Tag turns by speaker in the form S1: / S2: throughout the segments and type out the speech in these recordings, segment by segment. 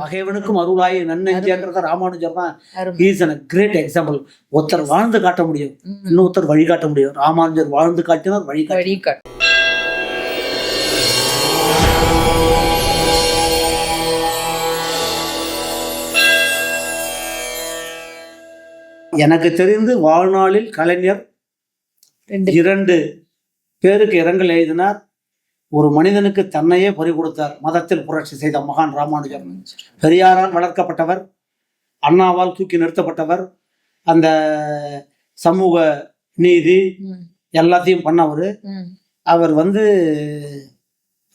S1: பகைவனுக்கும் அருளாய் நன்னெஞ்சேன்றத ராமானுஜர் தான். Is a great example ஒருத்தர் வாழ்ந்து காட்ட முடியும். இன்னொருத்தர் வழி காட்ட முடியும். ராமானுஜர் வாழ்ந்து காட்டினார் வழி
S2: வழிகாட்டு
S1: எனக்கு தெரிந்து வாழ்நாளில் கலைஞர்
S2: ரெண்டு
S1: இரண்டு பேருக்கு இரங்கல் எழுதினார். ஒரு மனிதனுக்கு தன்னையே பறி கொடுத்தார். மதத்தில் புரட்சி செய்த மகான் ராமானுஜர். பெரியாரால் வளர்க்கப்பட்டவர். அண்ணாவால் தூக்கி நிறுத்தப்பட்டவர். அந்த சமூக நீதி எல்லாத்தையும் பண்ணவர். அவர் வந்து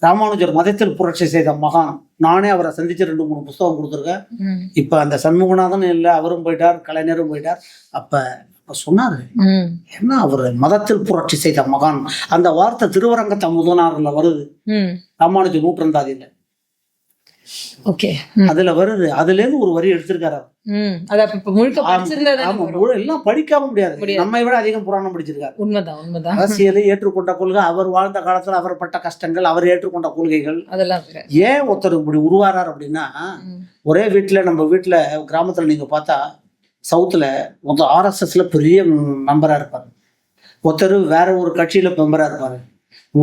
S1: ராமானுஜர் மதத்தில் புரட்சி செய்த மகான். நானே அவரை சந்திச்சு ரெண்டு மூணு புஸ்தகம் கொடுத்துருக்கேன். இப்போ அந்த சண்முகநாதன் இல்லை அவரும் போயிட்டார் கலைஞரும் போயிட்டார். அப்போ சொன்னார் என்ன அவர் மதத்தில் புரட்சி செய்த மகான்? அந்த வார்த்தை திருவரங்கத்த முதனாறுல வருது. ராமானுஜ நூற்றந்தாதியில்
S2: ஓகே.
S1: அதுல வருது. அதுல இருந்து ஒரு வரி எடுத்திருக்காரு எல்லாம் படிக்காம முடியாது. நம்மை விட அதிகம் புராணம் படிச்சிருக்காரு.
S2: உண்மைதான் உண்மைதான்.
S1: அரசியலை ஏற்றுக்கொண்ட கொள்கை அவர் வாழ்ந்த காலத்துல அவர் பட்ட கஷ்டங்கள் அவர் ஏற்றுக்கொண்ட கொள்கைகள்.
S2: அதெல்லாம்.
S1: ஏன் ஒருத்தர் இப்படி உருவாரார் அப்படின்னா ஒரே வீட்டுல நம்ம வீட்டுல கிராமத்துல நீங்க பார்த்தா சவுத்துல ஒருத்தர் ஆர்எஸ்எஸ்ல பெரிய மெம்பரா இருப்பாரு. ஒருத்தர் வேற ஒரு கட்சியில மெம்பரா இருப்பாரு.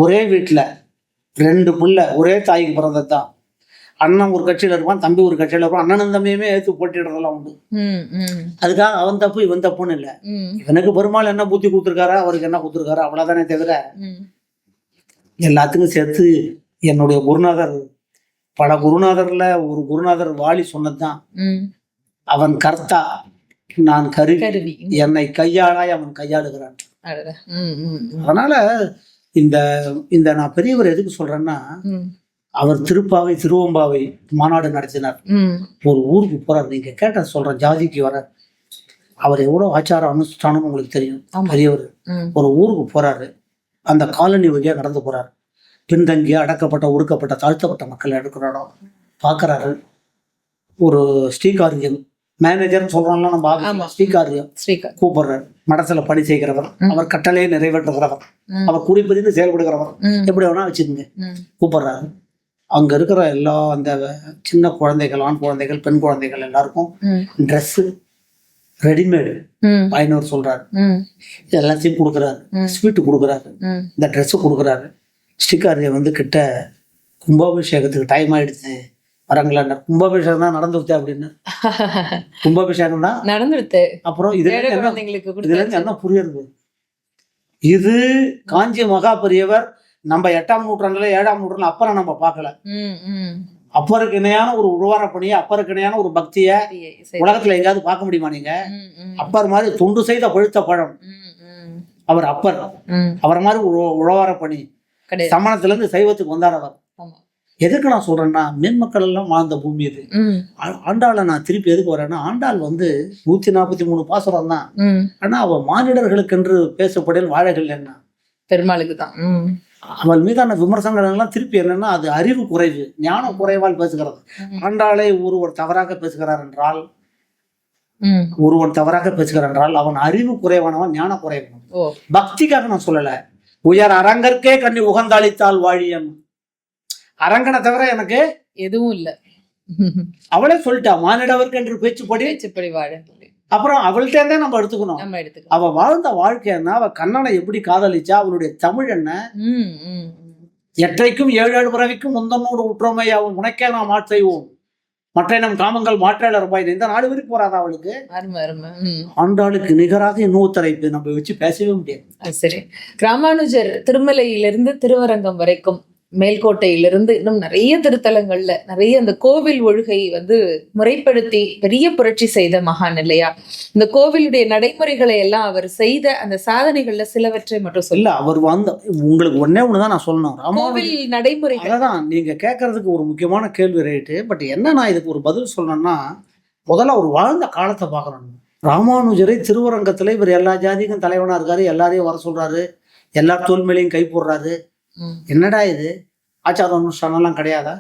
S1: ஒரே வீட்டுல ரெண்டு புள்ள ஒரே தாய்க்கு பிறந்தது தான் அண்ணன் ஒரு கட்சியில இருப்பான் தம்பி ஒரு கட்சியில இருப்பான். அண்ணனும் தம்பியுமே ஏத்து போட்டிடுறதெல்லாம் உண்டு. அதுக்காக அவன் தப்பு இவன் தப்புன்னு இல்லை. இவனுக்கு பெருமாள் என்ன புத்தி கொடுத்துருக்காரா அவருக்கு என்ன கொடுத்துருக்காரா அவ்வளவுதானே தவிர. எல்லாத்துக்கும் சேர்த்து என்னுடைய குருநாதர் பல குருநாதர்ல ஒரு குருநாதர் வாலி சொன்னதுதான். அவன் கர்த்தா நான் கருவி. என்னை கையாளாய் அவன் கையாளுகிறான். அதனால இந்த இந்த நான் பெரியவர் எதுக்கு சொல்றேன்னா அவர் திருப்பாவை திருவம்பாவை மாநாடு நடத்தினார். ஒரு ஊருக்கு போறார். நீங்க கேட்ட சொல்றேன் ஜாதிக்கு வர அவர் எவ்வளவு ஆச்சார அனுஷ்டானம் உங்களுக்கு தெரியும். பெரியவர். ஒரு ஊருக்கு போறாரு. அந்த காலனி வழியா நடந்து போறாரு. பின்தங்கிய அடக்கப்பட்ட ஒடுக்கப்பட்ட தாழ்த்தப்பட்ட மக்கள் எடுக்கிற இடம் பார்க்கறாரு ஒரு ஸ்ரீகாரியம் மேனேஜர்னு சொல்றோம்ல நம்ம ஸ்ரீகாரியம்
S2: ஸ்ரீகர்
S1: கூப்பிடுறாரு. மடத்துல பணி செய்கிறவர். அவர் கட்டளையை நிறைவேற்றுகிறவர். அவர் குறிப்பிட்டு செயல்படுகிறவர். எப்படி வேணா வச்சுக்கோங்க. கூப்பிடுறாரு. அங்க இருக்கிற எல்லா அந்த சின்ன குழந்தைகள் ஆண் குழந்தைகள் பெண் குழந்தைகள் எல்லாருக்கும்
S2: ம்,
S1: ட்ரெஸ்ஸு ரெடிமேடு ஐநூறு சொல்றாரு. எல்லாத்தையும் கொடுக்குறாரு. ஸ்வீட்டு கொடுக்குறாரு. இந்த ட்ரெஸ்ஸு கொடுக்குறாரு. ஸ்ரீகாரியை வந்து கிட்ட கும்பாபிஷேகத்துக்கு டைம் ஆயிடுச்சு. வரங்களாண்டார் கும்பாபிஷேகம் தான் நடந்துருச்சு அப்படின்னு. கும்பாபிஷேகம் தான்.
S2: நடந்துடுத்து
S1: அப்புறம் இதுல
S2: குழந்தைங்களுக்கு
S1: இதுல இருந்து. என்ன புரியுது இது காஞ்சி மகா பெரியவர் நம்ம எட்டாம் நூற்றாண்டுல ஏழாம் நூற்றாண்டுல அப்புறம் நம்ம பார்க்கல. அப்பருக்கு இணையான ஒரு உழவார பணியை அப்பருக்கு இணையான ஒரு பக்தியை. உலகத்துல எங்கேயாவது பார்க்க முடியுமா நீங்க? அப்பர் மாதிரி தொண்டு செய்த பழுத்த பழம். அவர் அப்பர். அவர் மாதிரி உழ- உழவார பணி சமணத்துல இருந்து சைவத்துக்கு வந்தார் அவர். எதுக்கு நான் சொல்றேன்னா மேன்மக்கள் எல்லாம் வாழ்ந்த பூமி இது. ஆண்டாளை நான் திருப்பி எதுக்கு வரேன்னா ஆண்டாள் வந்து நூத்தி நாற்பத்தி மூணு பாசுரம் தான். ஆனா அவ மானிடர்களுக்கென்று பேசப்படில் வாழைகள் என்ன?
S2: பெருமாளுக்கு தான்.
S1: அவள் மீதான விமர்சனங்கள் எல்லாம் திருப்பி என்னன்னா அது அறிவு குறைவு ஞான குறைவால் பேசுகிறது. ஆண்டாளை ஒருவர் தவறாக பேசுகிறார் என்றால். ஒருவன் தவறாக பேசுகிறார் என்றால் அவன் அறிவு குறைவானவன் ஞான குறைவானவன்.
S2: ஓ.
S1: பக்திக்காக நான் சொல்லல. உயர் அரங்கற்கே கண்ணி உகந்தளித்தால் வாழியன் அரங்கனை தவிர எனக்கு
S2: எதுவும் இல்ல.
S1: அவளே சொல்லிட்டா மானிடவர்க்கு என்று பேச்சுப்படி
S2: பேச்சுப்படி வாழ
S1: அப்புறம் அவள்கிட்ட இருந்தே நம்ம எடுத்துக்கணும்.
S2: நம்ம எடுத்துக்கலாம்
S1: அவ வாழ்ந்த வாழ்க்கை என்ன? அவ கண்ணனை எப்படி காதலிச்சா? அவளுடைய தமிழ் என்ன?
S2: ம், ம், ம்.
S1: எற்றைக்கும் ஏழு ஏழு பிறவிக்கும் முந்தனோடு உற்றோமை அவன் உனக்கே நாம் ஆட்செய்வோம் மற்ற நம் காமங்கள் மாற்றாள ரூபாய் இந்த நாடு வரைக்கும் போறாதா அவளுக்கு? ஆண்டாளுக்கு நிகராக இன்னொருத்தரை இப்ப நம்ம வச்சு பேசவே முடியாது.
S2: சரி. ராமானுஜர் திருமலையிலிருந்து திருவரங்கம் வரைக்கும் மேல்கோட்டையிலிருந்து இன்னும் நிறைய திருத்தலங்கள்ல நிறைய அந்த கோவில் ஒழுகை வந்து முறைப்படுத்தி பெரிய புரட்சி செய்த மகான் இல்லையா? இந்த கோவிலுடைய நடைமுறைகளை எல்லாம் அவர் செய்த அந்த சாதனைகள்ல சிலவற்றை மட்டும் சொல்ல.
S1: அவர் வந்த உங்களுக்கு ஒன்னே ஒண்ணுதான் நான் சொல்லணும்.
S2: கோவில் நடைமுறைகள்.
S1: அதான் நீங்க கேட்கறதுக்கு ஒரு முக்கியமான கேள்வி ரைட்டு பட் என்ன நான் இதுக்கு ஒரு பதில் சொல்லணும்னா முதல்ல அவர் வாழ்ந்த காலத்தை பார்க்கணும். ராமானுஜரை திருவரங்கத்துல இவர் எல்லா ஜாதிக்கும் தலைவனா இருக்காரு எல்லாரையும் வர சொல்றாரு எல்லா தோல் மேலையும் கை போடுறாரு. என்னடா இது? ஆச்சார அனுஷ்டானம்லாம் கிடையாதா?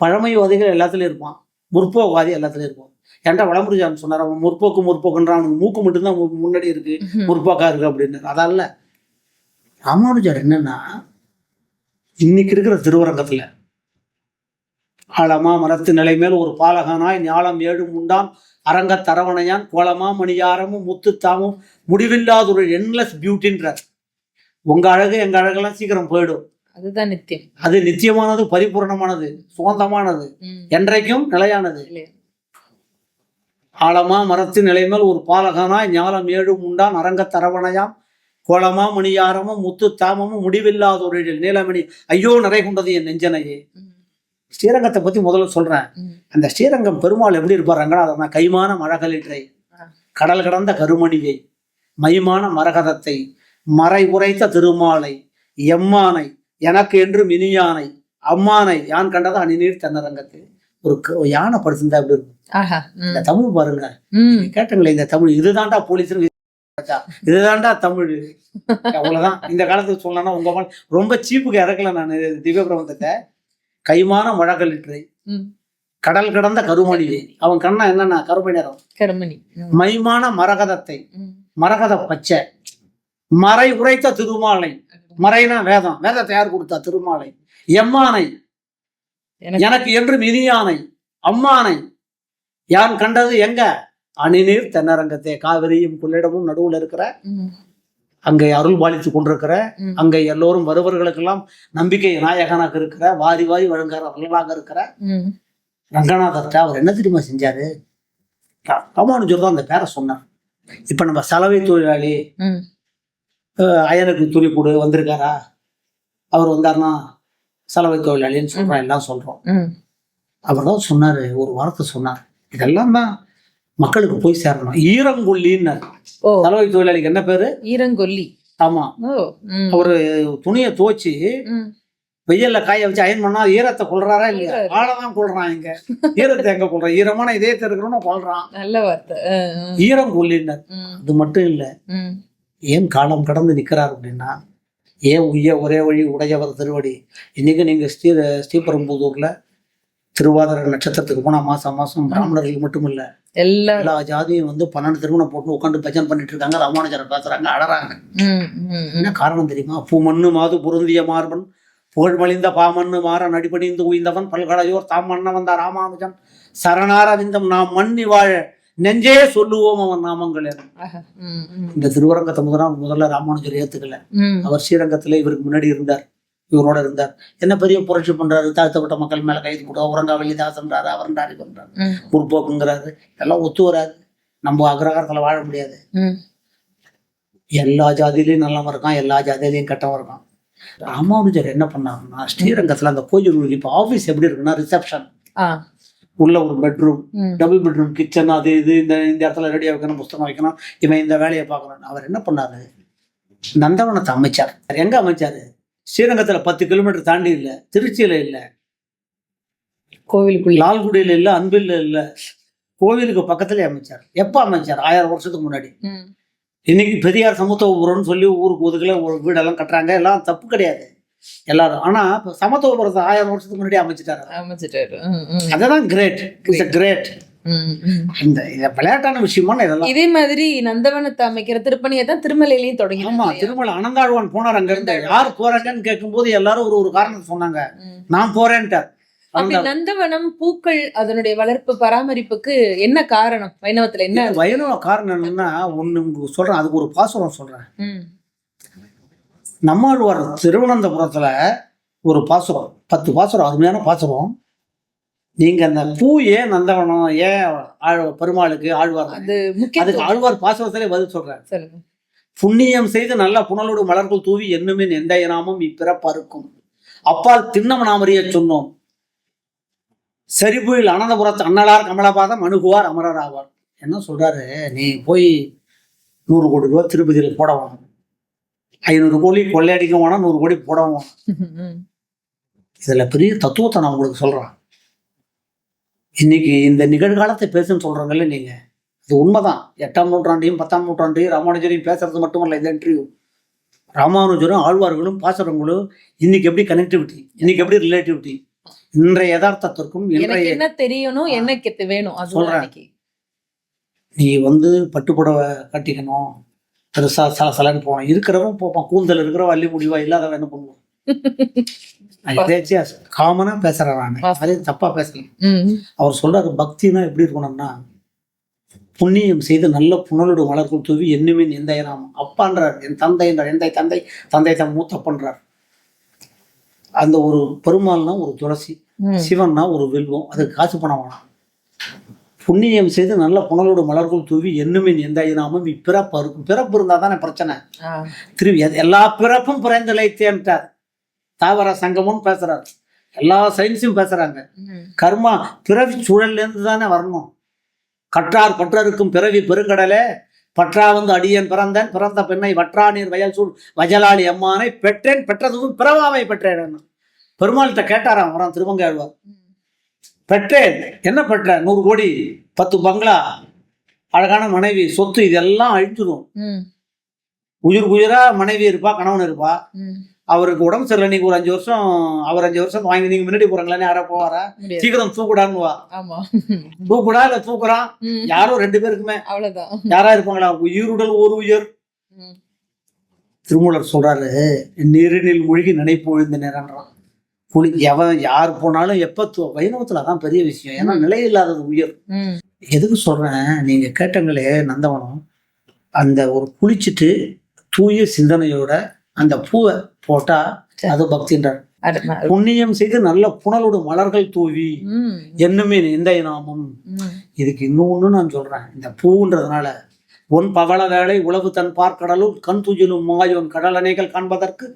S1: பழமைவாதிகள் எல்லாத்துலயும் இருப்பான். முற்போக்குவாதி எல்லாத்துலயும் இருப்பான். ஏன்டா வளமுருஜான் சொன்னார்? அவன் முற்போக்கு முற்போக்குன்றான். அவனுக்கு மூக்கு மட்டும்தான் முன்னாடி இருக்கு. முற்போக்கா இருக்கு அப்படின்னு அதல்ல ராமானுஜர் என்னன்னா இன்னைக்கு இருக்கிற திருவரங்கத்துல ஆழமா மரத்து நிலை மேல் ஒரு பாலகனாய் ஞாலம் ஏழும் உண்டான் அரங்கத் தரவணையான் கோலமா மணியாரமும் முத்துத்தாமும் முடிவில்லாத ஒரு என்லெஸ் பியூட்டின்றார் உங்க அழகு எங்க அழகெல்லாம் சீக்கிரம் போயிடும்
S2: அதுதான் நித்தியம்
S1: அது நித்தியமானது பரிபூரணமானது சுகந்தமானது. என்றைக்கும் நிலையானது? ஆழமா மரத்து நிலைமேல் ஒரு பாலகனாய் ஞாலம் ஏழும் உண்டான் அரங்கத் தரவணையாம் கோலமா மணியாரமும் முத்து தாமமும் முடிவில்லாத ஒரு நீலமணி ஐயோ நிறை கொண்டது என் நெஞ்சனையே. ஸ்ரீரங்கத்தை பத்தி முதல்ல சொல்றேன். அந்த ஸ்ரீரங்கம் பெருமாள் எப்படி இருப்பார் ரங்கநாதனா கைமான மழகலிற்றை. கடல் கடந்த கருமணியை மைமான மரகதத்தை மறை உரைத்த திருமாலை எம்மானை எனக்கு என்றும் இனியானை அம்மானை யான் கண்டது அணிநீர் தென்னரங்கத்து. ஒரு யானை படுத்திருந்தா எப்படி இருக்கும். இந்த தமிழ் பாருங்க. கேட்டங்களே இந்த தமிழ் இதுதான்டா போலீஸ் இதுதான்டா தமிழ். அவ்வளவுதான். இந்த காலத்துக்கு சொல்லணும்னா உங்க ரொம்ப சீப்புக்கு இறக்கல நான் திவ்ய பிரபந்தத்தை கைமான மழகலிற்றை
S2: ம்.
S1: கடல் கடந்த கருமணி. அவன் கண்ணா என்னன்னா கருமை நிறம்
S2: கருமணி.
S1: மைமான மரகதத்தை. மரகத பச்சை. மறை உரைத்த திருமாலை. மறைனா வேதம். வேதத்தை யார் கொடுத்தா? திருமாலை. எம்மானை.
S2: எனக்கு
S1: என்றும் இனியானை. அம்மானை. யான் கண்டது எங்க? அணிநீர் தென்னரங்கத்தே. காவிரியும் கொள்ளிடமும் நடுவுல இருக்கிற. அங்கே அருள் பாலித்து கொண்டிருக்கிற. அங்கே எல்லோரும் வருவர்களுக்கெல்லாம் நம்பிக்கை நாயகனாக இருக்கிற. வாரி வாரி வழங்குகிற அருளாக இருக்கிற. ரங்கநாதர்கிட்ட அவர் என்ன தெரியுமா செஞ்சாரு? ராமானுஜர் தான் அந்த பேரை சொன்னார். இப்ப நம்ம சலவை தொழிலாளி அயனுக்கு துணி கொடு வந்திருக்காரா? அவர் வந்தாருன்னா சலவை தொழிலாளின்னு சொல்றோம் எல்லாம் சொல்றோம்.
S2: ம்.
S1: அவர் தான் சொன்னாரு ஒரு வார்த்தை சொன்னார். இதெல்லாம் தான் மக்களுக்கு போய் சேரணும். ஈரங்கொல்லின்னு சலவை தொழிலாளிக்கு என்ன பேரு?
S2: ஈரங்கொல்லி.
S1: ஆமா. அவரு துணியை துவச்சி. வெயில்ல காய வச்சு அயன் பண்ணா ஈரத்தை கொள்றாரா இல்லையா. ஆளதான் கொள்றான் இங்க. ஈரத்தை எங்க கொள்றான் ஈரமான இதயத்தை இருக்கிறவன கொள்றான்
S2: நல்ல வார்த்தை.
S1: ஈரம் கொல்லினர். அது மட்டும் இல்ல. ஏன் காலம் கடந்து நிக்கிறார் அப்படின்னா ஏன் உய்ய ஒரே வழி உடையவர் திருவடி? இன்னைக்கு நீங்க ஸ்ரீ ஸ்ரீபெரும்புதூர்ல திருவாதிரை நட்சத்திரத்துக்கு போனா மாசம் மாசம் பிராமணர்கள் மட்டும் இல்ல
S2: எல்லாரும்
S1: எல்லா ஜாதியும் வந்து பன்னெண்டு திருமணம் போட்டு உட்காந்து பஜன் பண்ணிட்டு இருக்காங்க ராமானுஜரை பேசுறாங்க அழறாங்க. என்ன காரணம் தெரியுமா? பூமண்ணு மாது பொருந்திய மார்பன் புகழ்மலிந்த பாமண்ணு மாற நடிபணிந்து உய்ந்தவன் பல்கடையோர் தாம் மன்ன வந்த ராமானுஜன் சரணாரவிந்தம் நாம் மண்ணி வாழ நெஞ்சே சொல்லுவோம் அவன் நாமங்கள். இந்த திருவரங்கத்தை முதலாம் முதல்ல ராமானுஜர் ஏத்துக்கல. அவர் ஸ்ரீரங்கத்துல இவருக்கு முன்னாடி இருந்தார். இவரோட இருந்தார். என்ன பெரிய புரட்சி பண்றாரு? தாழ்த்தப்பட்ட மக்கள் மேல கைது கூட உறங்காவல்லி தாசன்றாரு அவர்ன்றாரு பண்றாரு. முற்போக்குங்கிறாரு. எல்லாம் ஒத்து வராது. நம்ம அக்ரகாரத்துல வாழ முடியாது. எல்லா ஜாதியிலையும் நல்லவன் இருக்கான் எல்லா ஜாதியிலையும் கெட்டவன் இருக்கான். ராமானுஜர் என்ன பண்ணாருன்னா ஸ்ரீரங்கத்துல அந்த கோயில் இப்போ ஆபீஸ் எப்படி இருக்குன்னா ரிசப்ஷன். உள்ள ஒரு பெட்ரூம். டபுள் பெட்ரூம் கிச்சன் அது இது இந்த இந்த இடத்துல ரெடியா வைக்கணும் புஸ்தகம் வைக்கணும் இவன் இந்த வேலையை பார்க்கணும். அவர் என்ன பண்ணாரு? நந்தவனத்தை அமைச்சார். எங்க அமைச்சாரு? ஸ்ரீரங்கத்துல பத்து கிலோமீட்டர் தாண்டி இல்ல திருச்சியில இல்ல.
S2: கோவிலுக்குள்ள.
S1: லால்குடியில இல்ல அன்பில் இல்ல. கோவிலுக்கு பக்கத்துலயே அமைச்சார். எப்ப அமைச்சார்? ஆயிரம் வருஷத்துக்கு முன்னாடி. இன்னைக்கு பெரியார் சமத்துவபுரம்னு சொல்லி ஊருக்கு ஒதுக்கல ஒரு வீடெல்லாம் கட்டுறாங்க. எல்லாம் தப்பு கிடையாது. எல்லாரும். ஆனா சமத்துவபுரத்தை ஆயிரம் வருஷத்துக்கு முன்னாடி அமைச்சிட்டாரு.
S2: அமைச்சிட்டாரு.
S1: அததான் கிரேட் இட்ஸ் கிரேட். இந்த விளையாட்டான விஷயமான இதெல்லாம்.
S2: இதே மாதிரி நந்தவனத்தை அமைக்கிற திருப்பணியை தான் திருமலையிலயும்
S1: ஆமா
S2: தொடங்கி
S1: திருமலை அனந்தாழ்வான் போனார் அங்க இருந்து யார் போறாங்கன்னு கேட்கும்போது எல்லாரும் ஒரு ஒரு காரணம் சொன்னாங்க. நான் போறேன்ட்டார்.
S2: நந்தவனம் பூக்கள் அதனுடைய வளர்ப்பு பராமரிப்புக்கு என்ன காரணம்? வைணவத்துல என்ன
S1: வயலோட காரணம் என்னன்னா ஒண்ணு உங்களுக்கு சொல்றேன் அதுக்கு ஒரு பாசுரம் சொல்றேன். நம்மாழ்வார் திருவனந்தபுரத்துல ஒரு பாசுரம் பத்து பாசுரம் அருமையான பாசுரம். நீங்க அந்த பூ ஏன் நந்தவனம் ஏன் ஆழ் பெருமாளுக்கு ஆழ்வார்
S2: அது
S1: அதுக்கு ஆழ்வார் பாசுரத்திலே பதில்
S2: சொல்லுங்க.
S1: புண்ணியம் செய்து நல்ல புனலோடு மலர்கள் தூவி என்னுமின் எந்த இனாமும் இப்பிறப்பறுக்கும். அப்பால் திண்ணம் நாமறிய சொன்னோம். செறிபுயில் அனந்தபுரத்து அண்ணலார் கமலபாதம் அணுகுவார் அமரர் ஆவார் என்ன சொல்றாரு? நீ போய் நூறு கோடி ரூபா திருப்பதியில போடவும் ஐநூறு கோடி கொள்ளையடிக்க வேணாம் நூறு கோடி போடவும்
S2: ம்.
S1: இதுல பெரிய தத்துவத்தை நான் உங்களுக்கு சொல்றேன். இன்னைக்கு இந்த நிகழ்காலத்தை பேசுன்னு சொல்றாங்கல்ல நீங்க. அது உண்மைதான். எட்டாம் நூற்றாண்டையும் பத்தாம் நூற்றாண்டையும் ராமானுஜரையும் பேசுறது மட்டுமல்ல இந்த இன்டர்வியூ ராமானுஜரும் ஆழ்வார்களும் பாசுரங்களும் இன்னைக்கு எப்படி கனெக்டிவிட்டி இன்னைக்கு எப்படி ரிலேட்டிவிட்டி இன்றைய யதார்த்தத்திற்கும் இன்றைய
S2: என்ன தெரியணும் என்ன வேணும்
S1: சொல்றேன். நீ வந்து பட்டுப்புடவை கட்டிக்கணும் பெருசா சல சலன்னு போகணும் இருக்கிறவன் போப்பான். கூந்தல் இருக்கிறவன் அள்ளி முடிவா இல்லாதவன் என்ன பண்ணுவான்? எதாச்சும் காமனா பேசுறேன் நான் தப்பா பேசல அவர் சொல்றாரு பக்தினா எப்படி இருக்கணும்னா புண்ணியம் செய்து நல்ல புனலோடு மலர்கள் தூவி என்னுமே எந்த நாமம் அப்பான்றார். என் தந்தை என்றார். எந்தை தந்தை? தந்தை தன் மூத்தப்பன்றார் அந்த ஒரு பெருமாள்னா ஒரு துளசி. சிவன்னா ஒரு வில்வம். அதுக்கு காசு பணம் வேணாம். புண்ணியம் செய்து நல்ல புனலோடு மலர்கள் தூவி என்னுமே எந்த நாமம் இப்பிறப்பு இருக்கும் பிறப்பு இருந்தா தானே பிரச்சனை எது- எல்லா பிறப்பும் பிறந்திழைத்தேன்ட்டார் தாவர சங்கமும் பேசுறார். எல்லா சயின்ஸும் பேசுறாங்க. கர்மா பிறவி சூழல்ல இருந்து தானே வரணும். கற்றார் பற்றருக்கும் பிறவி பெருங்கடலே பற்றா வந்து அடியேன் பிறந்தேன் பிறந்த பெண்ணை வற்றா நீர் வயல் சூழ் வஜலாளி அம்மானை பெற்றேன் பெற்றதும் பிறவாமை பெற்றேன். பெருமாள்கிட்ட கேட்டாராம் வரான் திருமங்கையாழ்வார் பெற்றேன் என்ன பெற்ற? நூறு கோடி பத்து பங்களா அழகான மனைவி சொத்து இதெல்லாம் அழிஞ்சிடும். உயிர் உயிரா மனைவி இருப்பா கணவன் இருப்பா. அவருக்கு உடம்பு சரியில்லை நீங்க ஒரு அஞ்சு வருஷம் அவர் அஞ்சு வருஷம் வாங்கி நீங்க முன்னாடி போறாங்களான்னு யாரா போவாரா. சீக்கிரம் தூக்குடான்னு வா தூக்குடா இல்ல தூக்குறான். யாரோ ரெண்டு பேருக்குமே
S2: அவ்வளவுதான்.
S1: யாரா இருப்பாங்களா? உயிருடல் ஒரு உயிர். திருமூலர் சொல்றாரு நீரினில் மூழ்கி நினைப்பு விழுந்த நேரம்ன்றான். புலி எவன் யார் போனாலும் எப்ப தூ- வைணவத்துல அதான் பெரிய விஷயம் ஏன்னா நிலை இல்லாதது உயிர். எதுக்கு சொல்றேன் நீங்க கேட்டங்களே நந்தவனம் அந்த ஒரு குளிச்சுட்டு தூய சிந்தனையோட அந்த பூவை போட்டா அது பக்தின்றார். புண்ணியம் செய்து நல்ல புனலோடு மலர்கள் தூவி. என்னுமே எந்த நாமம். இதுக்கு இன்னொன்னு நான் சொல்றேன் இந்த பூன்றதுனால உன் பவள வேலை உளவு தன் பார்க்கடலுள் கண் துயிலும் மாயோன் கடலணைகள் காண்பதற்கு.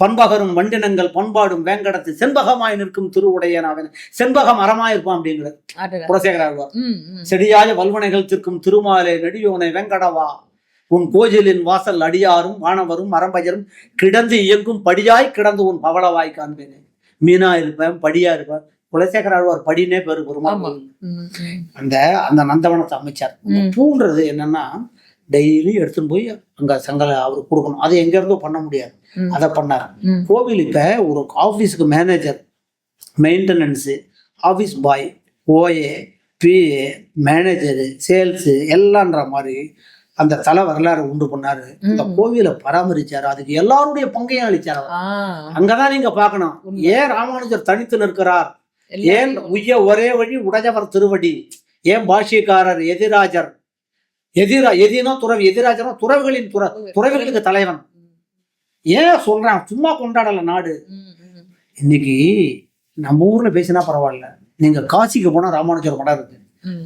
S1: பண்பகரும் வண்டினங்கள் பண்பாடும் வேங்கடத்து செண்பகமாய் நிற்கும் திருவுடையனாவன் செண்பகம் அறமாயிருப்பான் அப்படிங்கிறது
S2: அடடா.
S1: குலசேகர ஆழ்வார்
S2: ம். ம்.
S1: செடியாய வல்வனைகள் திருக்கும் திருமாலே நெடியோனை வெங்கடவா உன் கோயிலின் வாசல் அடியாரும் வானவரும் மரம்பயரும் கிடந்து இயங்கும் படியாய் கிடந்து உன் பவளவாய் காண்பேனே மீனா இருப்பேன் படியா இருப்பேன் குலசேகர ஆழ்வார் படினே பெரு பெருமாள். அந்த அந்த நந்தவனத்தை அமைச்சார். பூன்றது என்னன்னா டெய்லி எடுத்துன்னு போய் அங்க சங்கல அவருக்கு கொடுக்கணும். அது எங்க இருந்தோ பண்ண முடியாது. அதை பண்ணார். கோவில் இப்ப ஒரு ஆஃபீஸுக்கு manager maintenance office boy OA PA manager sales எல்லான்ற மாதிரி அந்த தலை வரலாறு உண்டு பண்ணாரு. இந்த கோவிலை பராமரிச்சாரு. அதுக்கு எல்லாருடைய பங்கையும் அளிச்சார் அவர். அங்கதான் நீங்க பார்க்கணும். ஏன் ராமானுஜர் தனித்து நிற்கிறார் ஏன் உய்ய ஒரே வழி உடையவர் திருவடி? ஏன் பாஷ்யக்காரர் எதிராஜர்? எதிரா எதினா துறவி எதிராஜனா துறவிகளின் துற துறவிகளுக்கு தலைவன். ஏன் சொல்றான்? சும்மா கொண்டாடல நாடு. இன்னைக்கு நம்ம ஊர்ல பேசினா பரவாயில்ல. நீங்க காசிக்கு போனா ராமானுஜர் மடம் இருக்கு.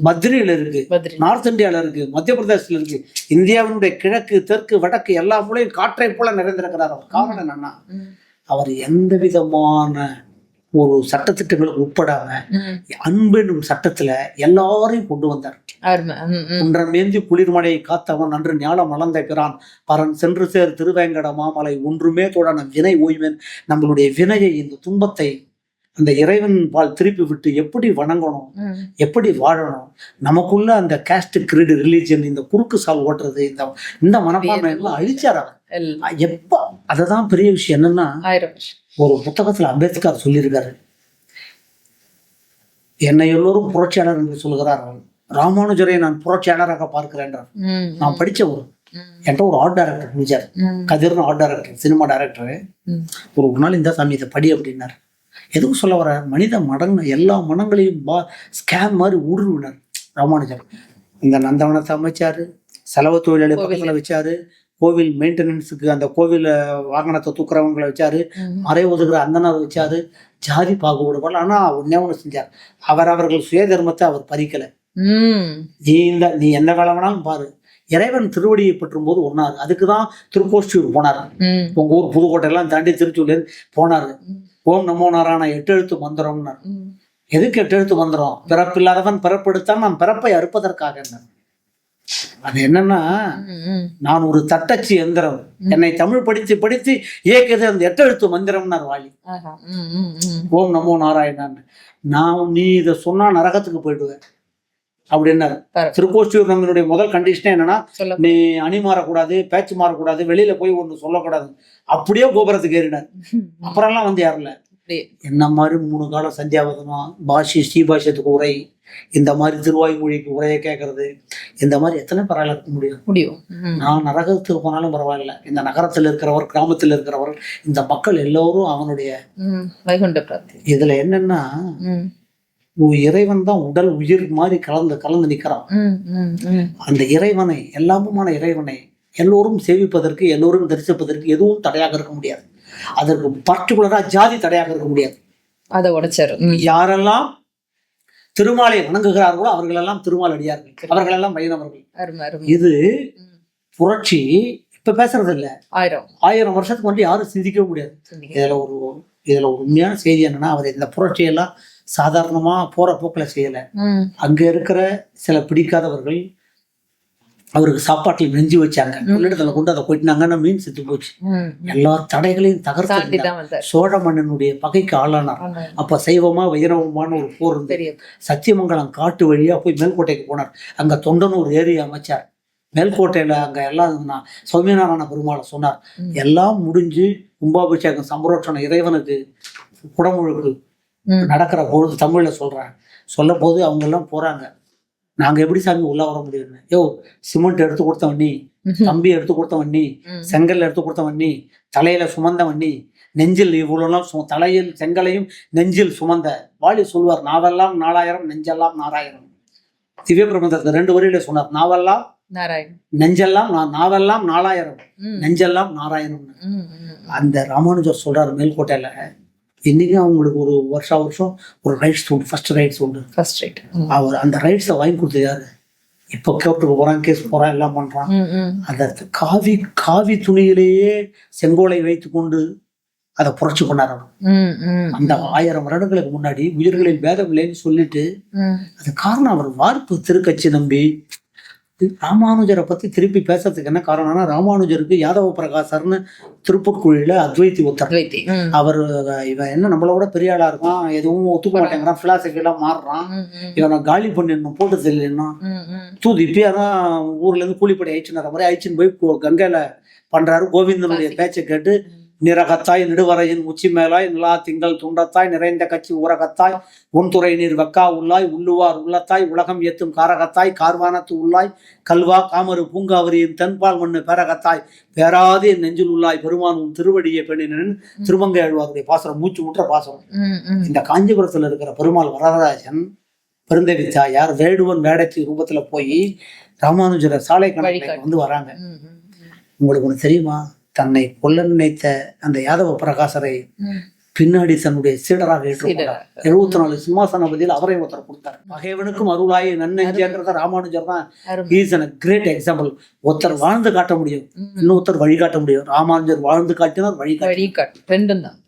S1: மதுரையில இருக்கு. நார்த் இந்தியால இருக்கு. மத்திய பிரதேசத்துல இருக்கு. இந்தியாவினுடைய கிழக்கு தெற்கு வடக்கு எல்லா மூலையும் காற்றை போல நிறைந்திருக்கிறார் அவர். காரணம் என்னன்னா. அவர் எந்த விதமான ஒரு சட்டத்திட்டங்களுக்கு உட்படாம
S2: ம்.
S1: அன்பெனும் சட்டத்துல எல்லாரையும் கொண்டு வந்தார்
S2: அருமை. ம். ம்.
S1: குன்றமேந்தி குளிர்மழையை காத்தவன் அன்று ஞானம் வளர்ந்த பிரான் பரன் சென்று சேர் திருவேங்கட மாமலை ஒன்றுமே தொடன வினை ஓய்வன் நம்மளுடைய வினையை இந்த துன்பத்தை அந்த இறைவன் பால் திருப்பி விட்டு எப்படி வணங்கணும். எப்படி வாழணும் நமக்குள்ள அந்த கேஸ்ட் கிரீடு ரிலீஜன் இந்த குறுக்கு சால் ஓட்டுறது இந்த இந்த மனப்பான்மை எல்லாம் அழிச்சார் அவர். எப்ப? அதுதான் பெரிய விஷயம். என்னன்னா. ஒரு புத்தகத்துல அம்பேத்கர் சொல்லியிருக்காரு. என்னை எல்லோரும் புரட்சியாளர் என்று சொல்கிறார் ராமானுஜரை நான் புரட்சியாளராக பார்க்கிறேன். நான் படிச்ச ஒரு. என்கிட்ட ஒரு ஆர்ட் டைரக்டர் முடிச்சார். கதிர்னு ஆர்ட் டைரக்டர் சினிமா டைரக்டர். ஒரு ஒரு நாள் இந்த சாமி இதை படி அப்படின்னார். எதுக்கு சொல்ல வர? மனித மடங்கு எல்லா மனங்களையும் பா ஸ்கேம் மாதிரி ஊடுருவினார் ராமானுஜர். இந்த நந்தவனத்தை அமைச்சாரு செலவு தொழிலாளி பக்கத்துல வச்சாரு கோவில் மெயின்டெனன்ஸுக்கு அந்த கோவில் வாகனத்தை தூக்குறவங்களை வச்சாரு. மறை ஒதுக்குற அந்தனர் வச்சாரு ஜாதி பாகுபாடு போல ஆனா ஒன்னே ஒண்ணு செஞ்சார் அவர் அவர்கள் சுய தர்மத்தை அவர் பறிக்கல. நீ இந்த நீ என்ன வேலை வேணாலும் பாரு இறைவன் திருவடியை பற்றும் போது ஒன்னாரு அதுக்குதான் திருக்கோஷ்டியூர் போனார். உங்க ஊர் புதுக்கோட்டை எல்லாம் தாண்டி திருச்சூர்ல போனாரு. ஓம் நமோ நாராயண எட்டு எழுத்து மந்திரம்னார். எதுக்கு எட்டு எழுத்து மந்திரம் பிறப்பில்லாதவன் பிறப்பெடுத்தான் நான் பிறப்பை அறுப்பதற்காக அது என்னன்னா. நான் ஒரு தட்டச்சு எந்திரம். என்னை தமிழ் படித்து படித்து இயக்கியது அந்த எட்டு எழுத்து மந்திரம்னார் வாலி. ஓம் நமோ நாராயணன் நான் நீ இதை சொன்னா நரகத்துக்கு போயிடுவேன். அப்படின்னாரு. திருக்கோஷ்டியூர் நம்மளுடைய முதல் கண்டிஷனே என்னன்னா நீ அணி மாறக்கூடாது பேச்சு மாறக்கூடாது வெளியில போய் ஒன்று சொல்லக்கூடாது. அப்படியே கோபுரத்துக்கு ஏறினார். அப்புறம்லாம் வந்து
S2: அப்படியே.
S1: என்ன மாதிரி மூணு காலம் சந்தியாவதனம் பாஷி ஸ்ரீபாஷ்யத்துக்கு உரை இந்த மாதிரி திருவாய்மொழிக்கு உரையை கேட்கறது இந்த மாதிரி எத்தனை பேரால இருக்க முடியும்.
S2: முடியும்.
S1: நான் நரகத்துக்கு போனாலும் பரவாயில்ல. இந்த நகரத்தில் இருக்கிறவர் கிராமத்தில் இருக்கிறவர் இந்த மக்கள் எல்லோரும் அவனுடைய இதுல என்னன்னா இறைவன் தான் உடல் உயிர் மாதிரி கலந்து கலந்து நிற்கிறான். அந்த இறைவனை எல்லாமுமான இறைவனை எல்லோரும் சேவிப்பதற்கு எல்லோரும் தரிசிப்பதற்கு எதுவும் தடையாக இருக்க முடியாது. அதற்கு பர்டிகுலரா ஜாதி தடையாக இருக்க முடியாது
S2: அதை உடைச்சாரு.
S1: யாரெல்லாம் திருமாலை வணங்குகிறார்களோ அவர்களெல்லாம் திருமால் அடியார்கள் அவர்களெல்லாம் வைணவர்கள் இது. புரட்சி இப்ப பேசுறது இல்ல
S2: ஆயிரம்
S1: ஆயிரம் வருஷத்துக்கு வந்து யாரும் சிந்திக்கவே முடியாது. இதுல ஒரு இதுல ஒரு உண்மையான செய்தி என்னன்னா அவர் இந்த புரட்சியெல்லாம் சாதாரணமா போற போக்குல செய்யல. அங்க இருக்கிற சில பிடிக்காதவர்கள் அவருக்கு சாப்பாட்டில் நெஞ்சு வச்சாங்க. கொள்ளிடத்துல கொண்டு அதை கொட்டினாங்கன்னா மீன் செத்து போச்சு. எல்லா தடைகளையும் தகர்த்து சோழ மன்னனுடைய பகைக்கு ஆளானார். அப்ப சைவமா வைரவமான ஒரு போர்
S2: பெரிய
S1: சத்தியமங்கலம் காட்டு வழியா போய் மேல்கோட்டைக்கு போனார். அங்க தொண்டனூர் ஏரி அமைச்சார். மேல்கோட்டையில அங்க எல்லாம் நான் சௌமியநாராயண பெருமாளை சொன்னார். எல்லாம் முடிஞ்சு கும்பாபிஷேகம் சம்பரோட்சணம் இறைவனுக்கு குடமுழுக்கு. நடக்கிற பொழுது தமிழ்ல சொல்றேன். சொல்லும் போது அவங்க எல்லாம் போறாங்க. நாங்க எப்படி சாமி உள்ள வர முடியும்னு யோ சிமெண்ட் எடுத்து கொடுத்தவன் நீ. கம்பி எடுத்து கொடுத்தவன் நீ. செங்கல் எடுத்து கொடுத்தவன் நீ தலையில சுமந்தவன் நீ நெஞ்சில் இவ்வளவுலாம் சு- தலையில் செங்கலையும் நெஞ்சில் சுமந்த வாலி சொல்வார் நாவெல்லாம் நாலாயிரம் நெஞ்செல்லாம் நாலாயிரம் திவ்ய பிரபந்தத்தை ரெண்டு வரியில சொன்னார் நாவெல்லாம்
S2: நாராயண்
S1: நெஞ்செல்லாம் நாவெல்லாம் நாலாயிரம். நெஞ்செல்லாம் நாராயணம்.
S2: ம்.
S1: அந்த ராமானுஜர் சொல்றாரு மேல்கோட்டையில இன்னைக்கும் அவங்களுக்கு ஒரு வருஷம் வருஷம் ஒரு ரைட்ஸ் உண்டு ஃபர்ஸ்ட் ரைட்ஸ் உண்டு
S2: ஃபர்ஸ்ட் ரைட்.
S1: அவர் அந்த ரைட்ஸை வாங்கி கொடுத்தது யாரு இப்போ கோர்ட்டுக்கு போறான் கேஸ் போறான் எல்லாம்.
S2: ம்.
S1: அந்த காவி காவி துணியிலேயே செங்கோலை வைத்துக்கொண்டு அதை புரட்சி கொண்டார். அந்த ஆயிரம் வருடங்களுக்கு முன்னாடி உயிர்களில் பேதம் இல்லைன்னு சொல்லிட்டு. அது காரணம் அவர் வார்ப்பு திருக்கட்சி நம்பி ராமானுஜரை பத்தி திருப்பி பேசுறதுக்கு என்ன காரணம்னா ராமானுஜருக்கு யாதவ பிரகாசர்னு திருப்புட்குழியில அத்வைத்தி
S2: அத்வைத்தி.
S1: அவர் இவன் என்ன நம்மளோட பெரிய ஆளா இருக்கான் எதுவும் ஒத்துக்க மாட்டேங்கிறான் பிலாசபி எல்லாம் மாறுறான். இவனை காலி பண்ணிடணும் போட்டு தெரியலன்னா. தூது இப்பயே தான் ஊர்ல இருந்து கூலிப்படை அழிச்சுன்னு போய் கங்கையில பண்றாரு. கோவிந்தனுடைய பேச்சை கேட்டு நிறகத்தாய் நெடுவரையின் உச்சி மேலாய் நிலா திங்கள் துண்டத்தாய் நிறைந்த கட்சி ஊரகத்தாய் உன்துறை நீர் வெக்கா உள்ளாய் உள்ளுவார் உள்ளத்தாய் உலகம் ஏத்தும் காரகத்தாய் கார்வானத்து உள்ளாய் கல்வா காமரு பூங்காவரியின் தென்பால் மண்ணு பேரகத்தாய் பேராது நெஞ்சில் உள்ளாய் பெருமான் உன் திருவடியை பெண்ணினன் திருமங்கை ஆழ்வாருடைய பாசனம் மூச்சு முற்ற பாசனம். இந்த காஞ்சிபுரத்துல இருக்கிற பெருமாள் வரதராஜன் பெருந்தேவி தாயார் வேடுவன் வேடச்சி ரூபத்துல போய் ராமானுஜர சாலை கணக்கு. வந்து வராங்க. உங்களுக்கு ஒண்ணு தெரியுமா தன்னை கொல்ல நினைத்த அந்த யாதவ பிரகாசரை. பின்னாடி தன்னுடைய சீடராக ஏற்றுக்கொண்டார். எழுபத்தி நாலு சிம்மாசன பதில் அவரை ஒருத்தர் கொடுத்தார். பகைவனுக்கும் அருளாய் நன்னெஞ்சியாங்கிறத ராமானுஜர் தான். இஸ் அ கிரேட் எக்ஸாம்பிள் ஒருத்தர் வாழ்ந்து காட்ட முடியும். இன்னொருத்தர் வழிகாட்ட முடியும். ராமானுஜர் வாழ்ந்து காட்டினார் வழிகாட்டி
S2: ரெண்டும் தான்.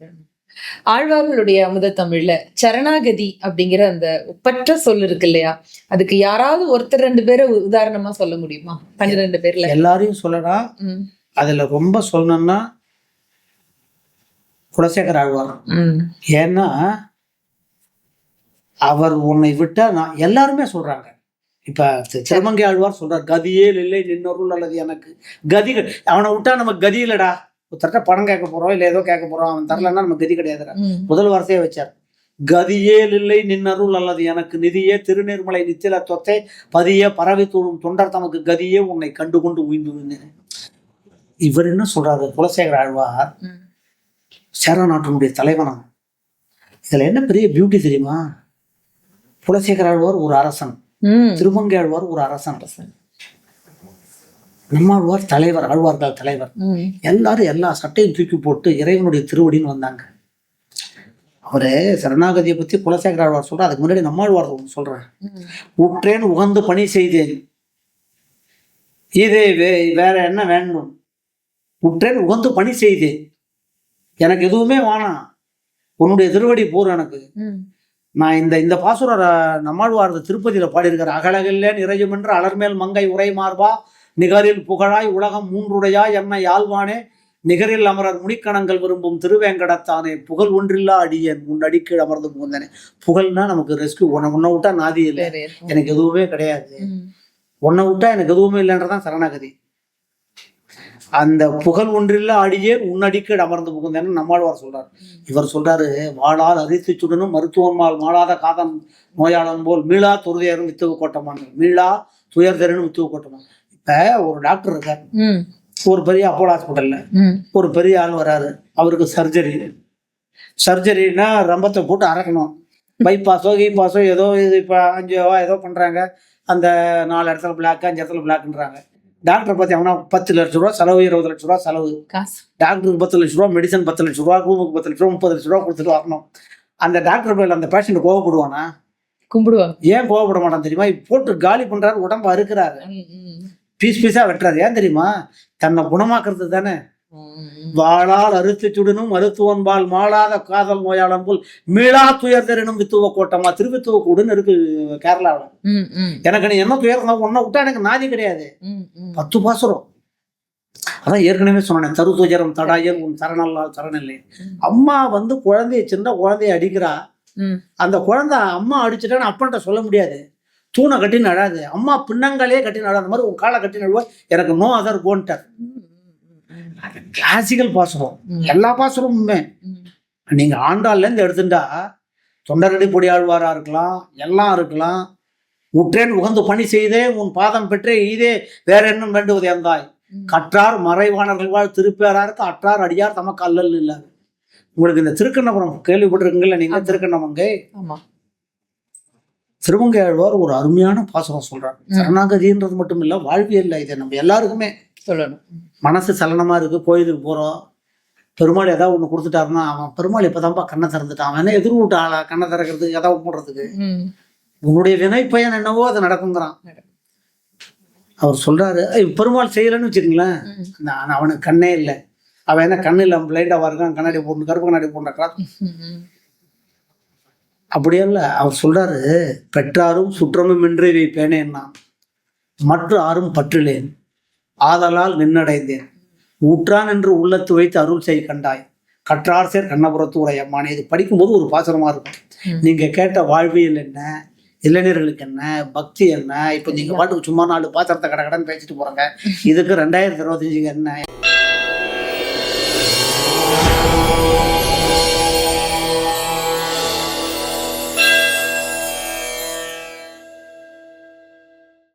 S2: ஆழ்வார்களுடைய அமுத தமிழ்ல சரணாகதி அப்படிங்கிற அந்த ஒப்பற்ற சொல் இருக்கு இல்லையா? அதுக்கு யாராவது ஒருத்தர் ரெண்டு பேரை உதாரணமா சொல்ல முடியுமா? பன்னிரெண்டு பேர்ல.
S1: எல்லாரையும் சொல்லலாம். அதுல ரொம்ப சொல்லணும்னா குலசேகர ஆழ்வார். ஏன்னா அவர் உன்னை விட்டா நான் எல்லாருமே சொல்றாங்க. இப்ப திருமங்கை ஆழ்வார் சொல்றார் கதியே இல்லை நின்னொருள் அல்லது எனக்கு கதிகள் அவனை விட்டா நம்ம கதி இல்லடா. ஒருத்தர்ட்ட பணம் கேட்க போறோம் இல்ல ஏதோ கேட்க போறோம் அவன் தரலன்னா நம்ம கதி கிடையாதுடா. முதல் வார்த்தையே வச்சார். கதியேல் இல்லை நின்னருள் அல்லது எனக்கு நிதியே திருநீர்மலை நித்தில தொத்தை பதிய பறவை தூளும் தொண்டர் தமக்கு கதியே உன்னை கண்டு கொண்டு உயிர்ந்து விழுந்தேன் இவர் என்ன சொல்றாரு? குலசேகர ஆழ்வார். சேர நாட்டினுடைய தலைவனம் இதுல என்ன பெரிய பியூட்டி தெரியுமா? குலசேகர ஆழ்வார் ஒரு அரசன். திருமங்கை ஆழ்வார் ஒரு அரசன். நம்மாழ்வார் தலைவர் ஆழ்வார்கள் தலைவர். எல்லாரும் எல்லா சட்டையும் தூக்கி போட்டு இறைவனுடைய திருவடின்னு வந்தாங்க. அவரு சரணாகதியை பத்தி குலசேகர ஆழ்வார் சொல்ற அதுக்கு முன்னாடி நம்மாழ்வார் ஒன்று சொல்றேன். உற்றேன் உகந்து பணி செய்தேன். இது வேற என்ன வேணும்? உற்றேன் உகந்து பணி செய்தேன் எனக்கு எதுவுமே வேணாம். உன்னுடைய திருவடி போர் எனக்கு. நான் இந்த இந்த பாசுர நம்மாழ்வார் திருப்பதியில பாடியிருக்கிற அகலகில்லே நிறையும் என்று அலர்மேல் மங்கை உரை மார்பா நிகரில் புகழாய் உலகம் மூன்றுடையாய் என்னை யாழ்வானே நிகரில் அமரர் முனிக்கணங்கள் விரும்பும் திருவேங்கடத்தானே. புகழ் ஒன்றில்லா அடியேன். உன் அடிக்கீழ் அமர்ந்து புகுந்தனே. புகழ்னா நமக்கு ரெஸ்கியூ உன்னை உன்னை விட்டா நாதி இல்லை. எனக்கு எதுவுமே கிடையாது. உன்னை விட்டா எனக்கு எதுவுமே இல்லைன்றதான் சரணாகதி. அந்த புகழ் ஒன்றில்ல அடியேன் உன்னடிக்கீழ் அமர்ந்து புகுந்தேன்னு நம்மாழ்வார் சொல்றார். இவர் சொல்றாரு வாழால் அரித்து சுடனும் மருத்துவமால் மாளாத காதம் நோயாளன் போல் மீளா துருதியரும் வித்தவு கோட்டமான. மீளா துயர் தருன்னு முத்துவ கொட்டணும் இப்ப ஒரு டாக்டர் இருக்கார். ஒரு பெரிய அப்போலோ ஹாஸ்பிட்டல்ல. ஒரு பெரிய ஆள் வராரு. அவருக்கு சர்ஜரி. சர்ஜரினா ரம்பத்தை போட்டு அறக்கணும். பைபாஸோ கீபாஸோ ஏதோ இது இப்போ அஞ்சோவா ஏதோ பண்ணுறாங்க அந்த நாலு இடத்துல பிளாக் அஞ்சு இடத்துல பிளாக்ன்றாங்க. டாக்டரை அவனா பத்து லட்ச ரூபா செலவு இருபது லட்ச ரூபா செலவு. டாக்டருக்கு பத்து லட்ச ரூபா மெடிசன் பத்து லட்ச ரூபா ரூமுக்கு பத்து லட்ச ரூபா முப்பது லட்ச ரூபா கொடுத்துட்டு வரணும். அந்த டாக்டர் பேர் அந்த பேஷண்ட் கோவப்படுவானா?
S2: கும்பிடுவாங்க.
S1: ஏன் கோவப்பட மாட்டான் தெரியுமா? போட்டு காலி பண்றாரு உடம்பு அறுக்கிறாரு. பீஸ் பீஸா வெட்டுறாரு. ஏன் தெரியுமா? தன்னை குணமாக்குறது தானே.
S2: ம்,
S1: வாளால் அறுத்து சுடனும் மருத்துவன்பால் மாளாத காதல் நோயாளன் போல் மீளா துயர்தரனும் வித்துவ கோட்டமா திருவித்துவ கூடுன்னு இருக்கு கேரளாவில் எனக்கு நீ என்ன துயர் ஒன்ன விட்டா எனக்கு நாதி கிடையாது. பத்து பாசுரம். அதான் ஏற்கனவே சொன்னேன் தரு துயரம் தடாயன் உன் சரணல்லால் சரணில்லை அம்மா வந்து குழந்தைய சின்ன குழந்தைய அடிக்கிறா. அந்த குழந்தை அம்மா அடிச்சுட்டான்னு அப்பன்ட்ட சொல்ல முடியாது. தூணை கட்டி நடாது. அம்மா பின்னங்களே கட்டி நடாத மாதிரி உன் காலை கட்டி நடுவா. எனக்கு நோ அதர் கோன்ட்டார்
S2: ம்,
S1: கிளாசிக்கல் பாசுரம். எல்லா பாசுரமுமே
S2: ம்.
S1: நீங்க ஆண்டாள்லேருந்து எடுத்துட்டா தொண்டரடி பொடியாழ்வாரா இருக்கலாம் எல்லாம் இருக்கலாம் உற்றேன் உகந்து பணி செய்தே உன் பாதம் பெற்றே இதே வேற என்ன வேண்டுவது எந்தாய். கற்றார் மறைவாணர்கள் வாழ் திருப்பேராருக்கு அற்றார் அடியார் தமக்கு அல்லல் இல்லாது உங்களுக்கு இந்த திருக்கண்ணபுரம் கேள்விப்பட்டிருக்கீங்கல்ல நீங்க. திருக்கண்ணமங்கை திருமங்கை ஆழ்வார் ஒரு அருமையான பாசுரம் சொல்றார். சரணாகதின்றது மட்டும் இல்ல வாழ்வியல்ல இது நம்ம எல்லாருக்குமே
S2: சொல்லணும்.
S1: மனசு சலனமா இருக்கு கோயிலுக்கு போறோம். பெருமாள் ஏதாவது ஒன்று கொடுத்துட்டாருன்னா அவன் பெருமாள் இப்போதான்ப்பா கண்ணை திறந்துட்டான். அவன் என்ன எதிர்விட்டு ஆளா? கண்ணை திறக்கிறதுக்கு ஏதாவது போடுறதுக்கு. உன்னுடைய வினை பயன் என்னவோ அது நடக்குங்கிறான் அவர் சொல்றாரு "ஐய், பெருமாள் செய்யலைன்னு வச்சுக்கங்களேன். நான் அவனுக்கு கண்ணே இல்லை. அவன் என்ன கண்ணு இல்லை பிளைண்டாக இருக்கான் கண்ணாடி போட்டு கருப்பு கண்ணாடி
S2: ம்.
S1: அப்படியே இல்லை அவர் சொல்றாரு பெற்றாரும் சுற்றமும் இன்றி வைப்பேனேன் நான் மற்ற ஆரும் பற்றிலேன். ஆதலால் நின்னடைந்தேன். ஊற்றான் என்று உள்ளத்து வைத்து அருள் செய் கண்டாய். கற்றார் சேர் கண்ணபுரத்து உரையம்மானே இது படிக்கும்போது ஒரு பாசுரமா இருக்கும்.
S2: ம்.
S1: நீங்க கேட்ட வாழ்வியல் என்ன? இளைஞர்களுக்கு என்ன? பக்தி என்ன? இப்போ நீங்க பாட்டுக்கு சும்மா நாலு பாத்திரத்தை கடை கடன் பேசிட்டு போறாங்க. இதுக்கு ரெண்டாயிரத்தி இருபத்தஞ்சுக்கு என்ன?